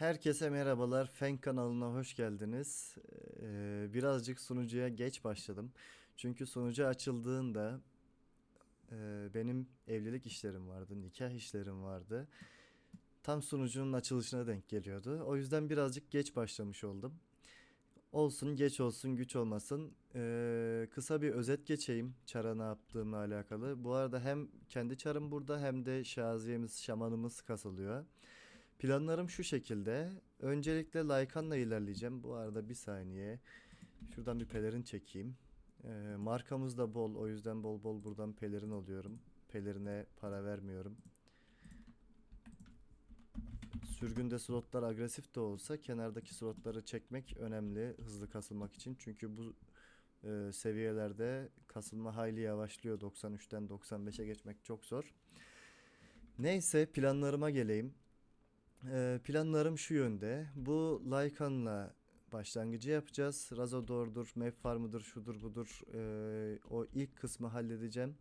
Herkese merhabalar. Fen kanalına hoş geldiniz. Ee, birazcık sunucuya geç başladım. Çünkü sunucu açıldığında e, benim evlilik işlerim vardı, nikah işlerim vardı. Tam sunucunun açılışına denk geliyordu. O yüzden birazcık geç başlamış oldum. Olsun, geç olsun, güç olmasın. Ee, kısa bir özet geçeyim çara ne yaptığımla alakalı. Bu arada hem kendi çarım burada hem de şaziyemiz, şamanımız kasılıyor. Planlarım şu şekilde. Öncelikle Laykan'la ilerleyeceğim. Bu arada bir saniye. Şuradan bir pelerin çekeyim. Ee, markamız da bol. O yüzden bol bol buradan pelerin alıyorum. Pelerine para vermiyorum. Sürgünde slotlar agresif de olsa kenardaki slotları çekmek önemli hızlı kasılmak için. Çünkü bu e, seviyelerde kasılma hayli yavaşlıyor. 93'ten 95'e geçmek çok zor. Neyse planlarıma geleyim. Planlarım şu yönde. Bu Lycan'la başlangıcı yapacağız. Razodor'dur, Map Farm'ıdır, şudur budur. Ee, o ilk kısmı halledeceğim.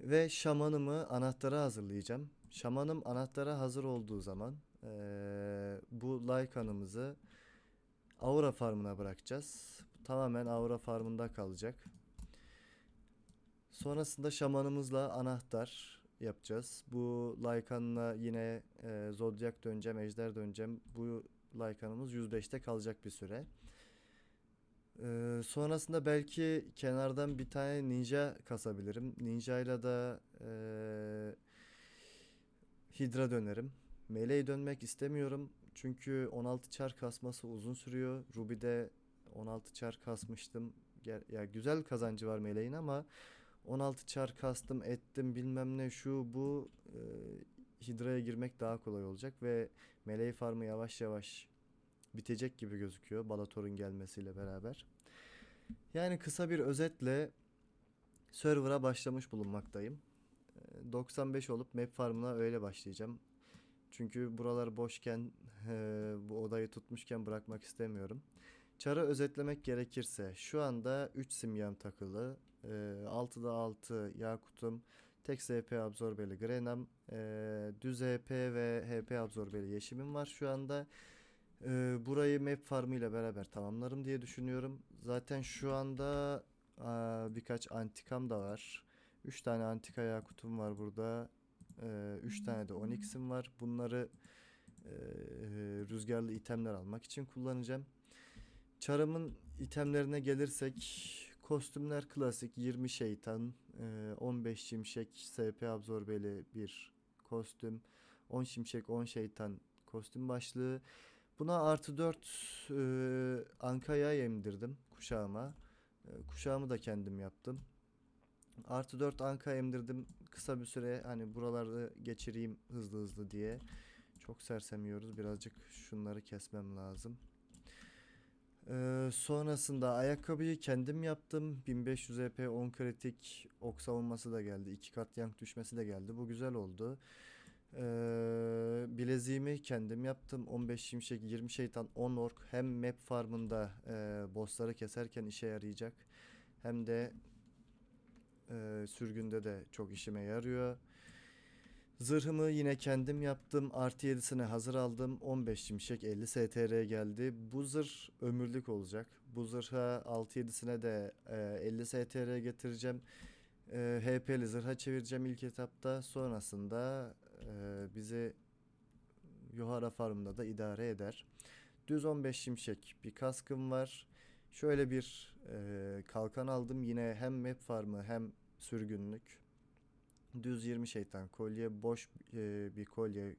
Ve şamanımı anahtara hazırlayacağım. Şamanım anahtara hazır olduğu zaman ee, bu Lycan'ımızı Aura Farm'ına bırakacağız. Tamamen Aura Farm'ında kalacak. Sonrasında şamanımızla anahtar yapacağız. Bu Lycan'la yine e, Zodiac döneceğim, Ejder döneceğim. Bu Lycan'ımız 105'te kalacak bir süre. Ee, sonrasında belki kenardan bir tane ninja kasabilirim. Ninja ile de e, Hydra dönerim. Melee dönmek istemiyorum. Çünkü 16 çar kasması uzun sürüyor. Ruby'de 16 çar kasmıştım. Ger- Ya güzel kazancı var Meleğin ama 16 çar kastım ettim bilmem ne şu bu e, Hydra'ya girmek daha kolay olacak ve Melee farmı yavaş yavaş bitecek gibi gözüküyor Balator'un gelmesiyle beraber. Yani kısa bir özetle server'a başlamış bulunmaktayım. E, 95 olup map farmına öyle başlayacağım. Çünkü buralar boşken e, bu odayı tutmuşken bırakmak istemiyorum. Çarı özetlemek gerekirse şu anda 3 simyam takılı. E, 6'da 6 Yakut'um. Tek SP absorbeli Grenam. E, düz HP ve HP absorbeli Yeşim'im var şu anda. E, burayı map farmı ile beraber tamamlarım diye düşünüyorum. Zaten şu anda aa, birkaç antikam da var. 3 tane antika Yakut'um var burada. 3 tane de Onyx'im var. Bunları e, rüzgarlı itemler almak için kullanacağım. Çarımın itemlerine gelirsek kostümler klasik 20 şeytan, e, 15 şimşek SP absorbeli bir kostüm, 10 şimşek 10 şeytan kostüm başlığı. Buna artı 4 e, Anka'ya emdirdim kuşağıma. E, kuşağımı da kendim yaptım. Artı 4 anka emdirdim. Kısa bir süre hani buralarda geçireyim hızlı hızlı diye. Çok sersemiyoruz. Birazcık şunları kesmem lazım. Ee, sonrasında ayakkabıyı kendim yaptım. 1500 EP 10 kritik ok savunması da geldi. 2 kat yank düşmesi de geldi. Bu güzel oldu. Ee, bileziğimi kendim yaptım. 15 şimşek 20 şeytan 10 ork. Hem map farmında e, bossları keserken işe yarayacak. Hem de ee, sürgünde de çok işime yarıyor. Zırhımı yine kendim yaptım. Artı 7'sini hazır aldım. 15 şimşek 50 STR geldi. Bu zırh ömürlük olacak. Bu zırha 6-7'sine de e, 50 STR getireceğim. E, HP'li zırha çevireceğim ilk etapta. Sonrasında e, bizi Yohara Farm'da da idare eder. Düz 15 şimşek bir kaskım var. Şöyle bir e, kalkan aldım. Yine hem map farmı hem sürgünlük. Düz 20 şeytan kolye. Boş e, bir kolye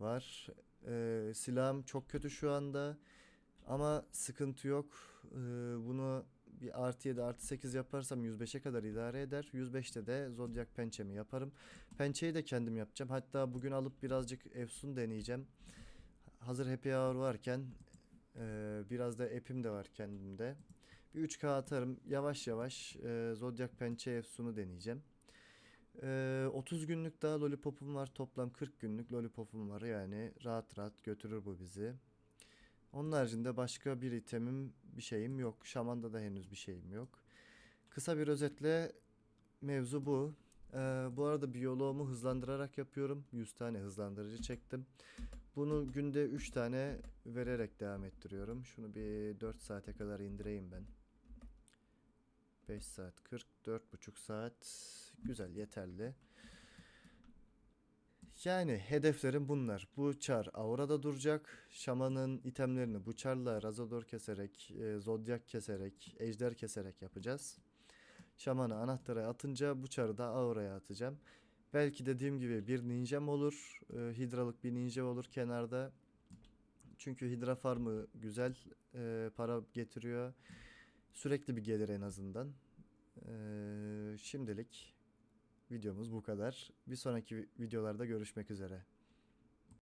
var. E, silahım çok kötü şu anda. Ama sıkıntı yok. E, bunu bir artı 7 artı 8 yaparsam 105'e kadar idare eder. 105'te de Zodiac pençemi yaparım. Pençeyi de kendim yapacağım. Hatta bugün alıp birazcık Efsun deneyeceğim. Hazır Happy Hour varken ee, biraz da app'im de var kendimde. Bir 3K atarım. Yavaş yavaş e, Zodiac Pençe Efsun'u deneyeceğim. Ee, 30 günlük daha Lollipop'um var. Toplam 40 günlük Lollipop'um var. Yani rahat rahat götürür bu bizi. Onun haricinde başka bir itemim, bir şeyim yok. Şaman'da da henüz bir şeyim yok. Kısa bir özetle mevzu bu. Ee, bu arada biyoloğumu hızlandırarak yapıyorum. 100 tane hızlandırıcı çektim. Bunu günde 3 tane vererek devam ettiriyorum. Şunu bir 4 saate kadar indireyim ben. 5 saat 40, 4,5 saat. Güzel, yeterli. Yani hedeflerim bunlar. Bu çar aurada duracak. Şamanın itemlerini bu çarla razodor keserek, e, zodyak keserek, ejder keserek yapacağız. Şamanı anahtara atınca bu çarı da auraya atacağım. Belki dediğim gibi bir ninjam olur. e, hidralık bir ninja olur kenarda. Çünkü hidra farmı güzel e, para getiriyor. Sürekli bir gelir en azından. E, şimdilik videomuz bu kadar. Bir sonraki vi- videolarda görüşmek üzere.